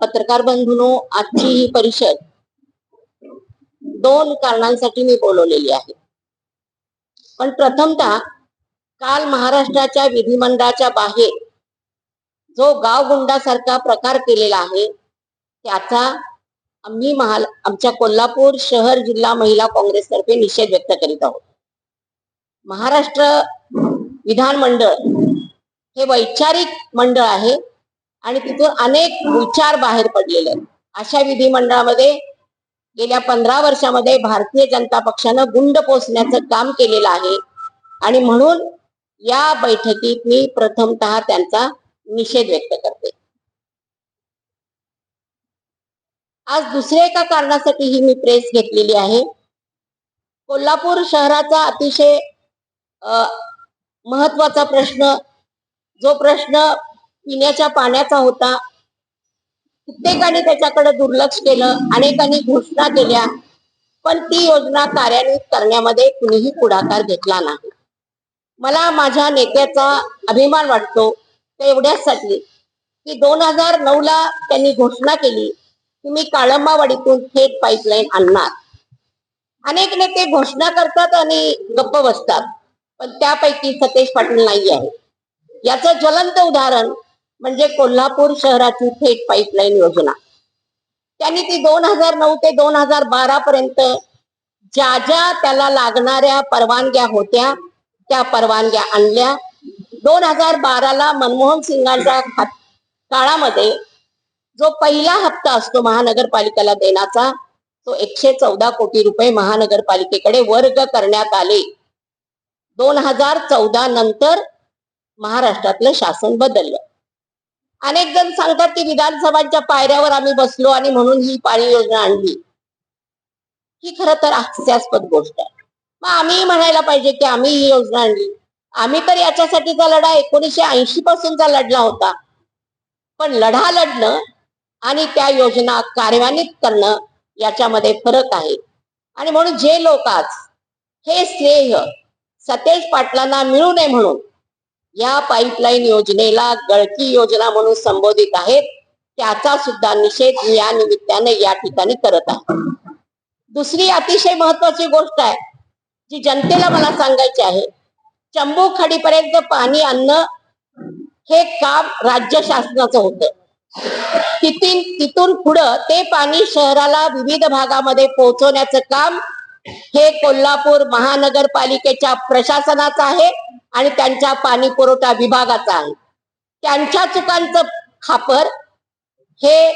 पत्रकार बंधूनो आजची ही परिषद दोन कारणांसाठी मी बोलवलेली आहे. पण प्रथमतः काल महाराष्ट्राच्या विधिमंडळाच्या बाहेर जो गावगुंडासारखा प्रकार केलेला आहे त्याचा आम्ही महा आमच्या कोल्हापूर शहर जिल्हा महिला काँग्रेसतर्फे निषेध व्यक्त करीत आहोत. महाराष्ट्र विधानमंडळ हे वैचारिक मंडळ आहे. आणि तिथून अनेक विचार बाहेर पडलेले आहेत. अशा विधिमंडळामध्ये गेल्या पंधरा वर्षामध्ये भारतीय जनता पक्षानं गुंड पोचण्याचं काम केलेलं आहे. आणि म्हणून या बैठकीत मी प्रथमतः त्यांचा निषेध व्यक्त करते. आज दुसऱ्या एका कारणासाठी ही मी प्रेस घेतलेली आहे. कोल्हापूर शहराचा अतिशय महत्त्वाचा प्रश्न जो प्रश्न पिण्याच्या पाण्याचा होता. कित्येकाने त्याच्याकडे दुर्लक्ष केलं अनेकांनी घोषणा केल्या पण ती योजना कार्यान्वित करण्यामध्ये कुणीही पुढाकार घेतला नाही. मला माझ्या नेत्याचा अभिमान वाटतो ते एवढ्याचसाठी की दोन हजार नऊ ला त्यांनी घोषणा केली की मी काळंबावाडीतून थेट पाईपलाईन आणणार. अनेक नेते घोषणा करतात आणि गप्प बसतात पण त्यापैकी सतेज पाटील नाही आहे याचं ज्वलंत उदाहरण म्हणजे कोल्हापूर शहराची थेट पाईपलाईन योजना. त्यांनी ती दोन हजार नऊ ते दोन हजार बारा पर्यंत ज्या ज्या त्याला लागणाऱ्या परवानग्या होत्या त्या परवानग्या आणल्या. दोन हजार बाराला मनमोहन सिंगांच्या काळामध्ये जो पहिला हप्ता असतो महानगरपालिकेला देण्याचा तो एकशे चौदा कोटी रुपये महानगरपालिकेकडे वर्ग करण्यात आले. दोन हजार चौदा नंतर महाराष्ट्रातलं शासन बदललं. अनेक जण सांगतात की विधानसभांच्या पायऱ्यावर आम्ही बसलो आणि म्हणून ही पाणी योजना आणली. ही खर तर हास्यास्पद गोष्ट आहे. मग आम्ही म्हणायला पाहिजे की आम्ही ही योजना आणली. आम्ही तर याच्यासाठीचा लढा एकोणीशे ऐंशी पासूनचा लढला होता. पण लढा लढणं आणि त्या योजना कार्यान्वित करणं याच्यामध्ये फरक आहे. आणि म्हणून जे लोक आज हे स्नेह सतेज पाटलांना मिळू नये म्हणून या पाईपलाईन योजनेला गळकी योजना म्हणून संबोधित आहेत. त्याचा सुद्धा निषेध या निमित्ताने या ठिकाणी करत आहे. दुसरी अतिशय महत्वाची गोष्ट आहे जी जनतेला मला सांगायची आहे. चंबू खडीपर्यंत पाणी आणणं हे काम राज्य शासनाचं होतं. तिथून तिथून पुढं ते पाणी शहराला विविध भागामध्ये पोहोचवण्याचं काम हे कोल्हापूर महानगरपालिकेच्या प्रशासनाचं आहे. आणि त्यांच्या पाणी पुरवठा विभागाचा आहे. त्यांच्या चुकांचं खापर हे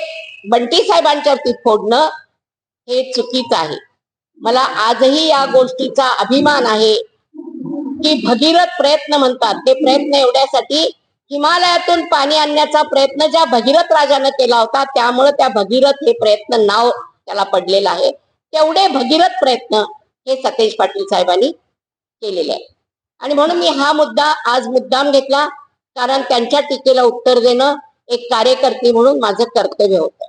बंटी साहेबांच्यावरती फोडणं हे चुकीचं आहे. मला आजही या गोष्टीचा अभिमान आहे की भगीरथ प्रयत्न म्हणतात. ते प्रयत्न एवढ्यासाठी हिमालयातून पाणी आणण्याचा प्रयत्न ज्या भगीरथ राजानं केला होता त्यामुळे त्या भगीरथ हे प्रयत्न नाव त्याला पडलेलं आहे. तेवढे भगीरथ प्रयत्न हे सतेज पाटील साहेबांनी केलेले आहे आणि म्हणून मी हा मुद्दा आज मुद्दाम घेतला कारण त्यांच्या टीकेला उत्तर देणं एक कार्यकर्ती म्हणून माझं कर्तव्य होतं.